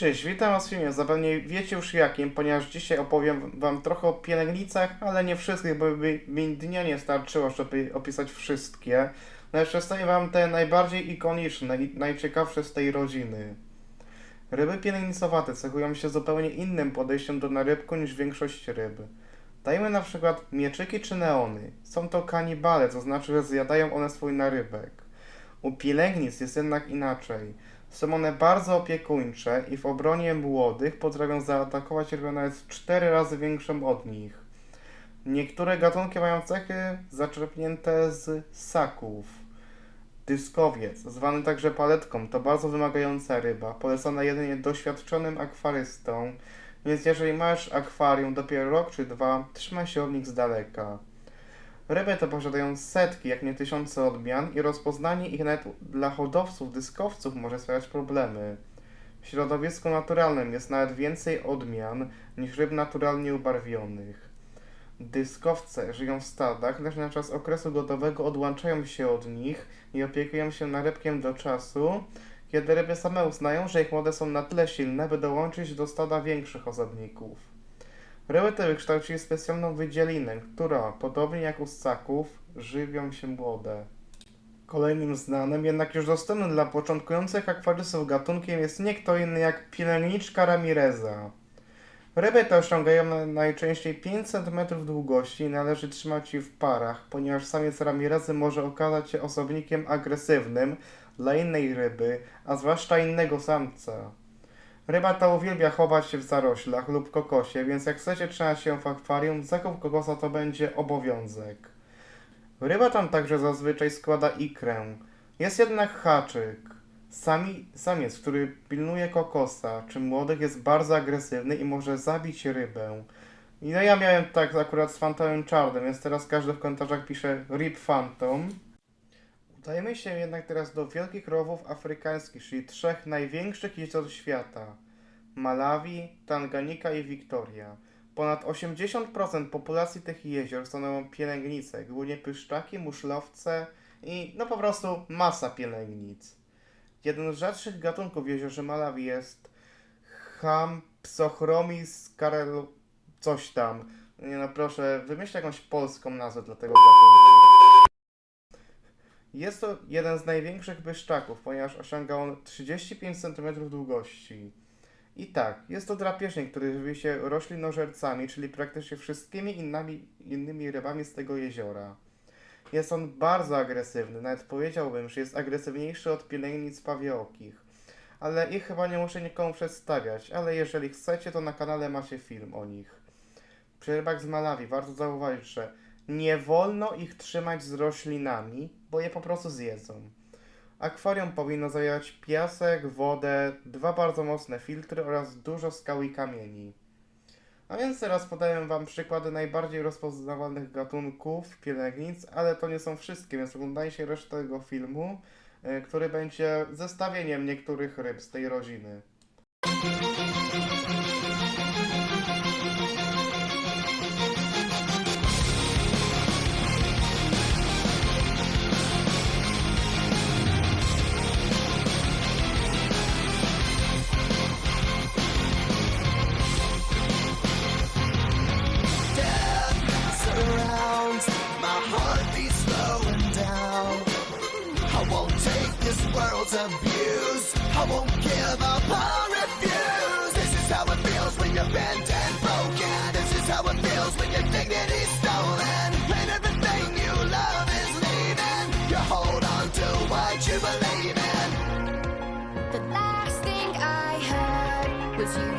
cześć, witam was w filmie. Zapewne wiecie już jakim, ponieważ dzisiaj opowiem wam trochę o pielęgnicach, ale nie wszystkich, bo by mi dnia nie starczyło, żeby opisać wszystkie. No przedstawię wam te najbardziej ikoniczne i najciekawsze z tej rodziny. Ryby pielęgnicowate cechują się zupełnie innym podejściem do narybku niż większość ryb. Dajmy na przykład mieczyki czy neony. Są to kanibale, to znaczy, że zjadają one swój narybek. U pielęgnic jest jednak inaczej. Są one bardzo opiekuńcze i w obronie młodych potrafią zaatakować rybę nawet 4 razy większą od nich. Niektóre gatunki mają cechy zaczerpnięte z ssaków. Dyskowiec, zwany także paletką, to bardzo wymagająca ryba, polecana jedynie doświadczonym akwarystom, więc jeżeli masz akwarium dopiero rok czy dwa, trzymaj się od nich z daleka. Ryby te posiadają setki, jak nie tysiące odmian i rozpoznanie ich nawet dla hodowców, dyskowców może sprawiać problemy. W środowisku naturalnym jest nawet więcej odmian niż ryb naturalnie ubarwionych. Dyskowce żyją w stadach, lecz na czas okresu godowego odłączają się od nich i opiekują się narybkiem do czasu, kiedy ryby same uznają, że ich młode są na tyle silne, by dołączyć do stada większych osobników. Ryby te wykształcili specjalną wydzielinę, która, podobnie jak u ssaków, żywią się młode. Kolejnym znanym, jednak już dostępnym dla początkujących akwarystów gatunkiem jest nie kto inny jak pielęgniczka Ramireza. Ryby te osiągają na- najczęściej 5 cm długości i należy trzymać je w parach, ponieważ samiec Ramirezy może okazać się osobnikiem agresywnym dla innej ryby, a zwłaszcza innego samca. Ryba ta uwielbia chować się w zaroślach lub kokosie, więc jak chcecie trzymać się w akwarium, zakup kokosa to będzie obowiązek. Ryba tam także zazwyczaj składa ikrę. Jest jednak haczyk. Sami, samiec, który pilnuje kokosa czy młodych jest bardzo agresywny i może zabić rybę. No ja miałem tak akurat z Phantomem Czarnym, więc teraz każdy w komentarzach pisze RIP Phantom. Udajemy się jednak teraz do wielkich rowów afrykańskich, czyli trzech największych jezior świata. Malawi, Tanganika i Wiktoria. Ponad 80% populacji tych jezior stanowią pielęgnice, głównie pyszczaki, muszlowce i no po prostu masa pielęgnic. Jeden z rzadszych gatunków w jeziorze Malawi jest Hampsochromis carel... coś tam. Nie no proszę, wymyśl jakąś polską nazwę dla tego gatunku. Jest to jeden z największych pyszczaków, ponieważ osiąga on 35 cm długości. I tak, jest to drapieżnik, który żywi się roślinożercami, czyli praktycznie wszystkimi innymi, rybami z tego jeziora. Jest on bardzo agresywny, nawet powiedziałbym, że jest agresywniejszy od pielęgnic pawieokich. Ale ich chyba nie muszę nikomu przedstawiać, ale jeżeli chcecie, to na kanale macie film o nich. Przy rybach z Malawi warto zauważyć, że nie wolno ich trzymać z roślinami, bo je po prostu zjedzą. Akwarium powinno zawierać piasek, wodę, dwa bardzo mocne filtry oraz dużo skał i kamieni. A więc teraz podaję Wam przykłady najbardziej rozpoznawalnych gatunków pielęgnic, ale to nie są wszystkie, więc oglądajcie resztę tego filmu, y, który będzie zestawieniem niektórych ryb z tej rodziny. World's abuse. I won't give up or refuse. This is how it feels when you're bent and broken. This is how it feels when your dignity's stolen. And everything you love is leaving. You hold on to what you believe in. The last thing I heard was you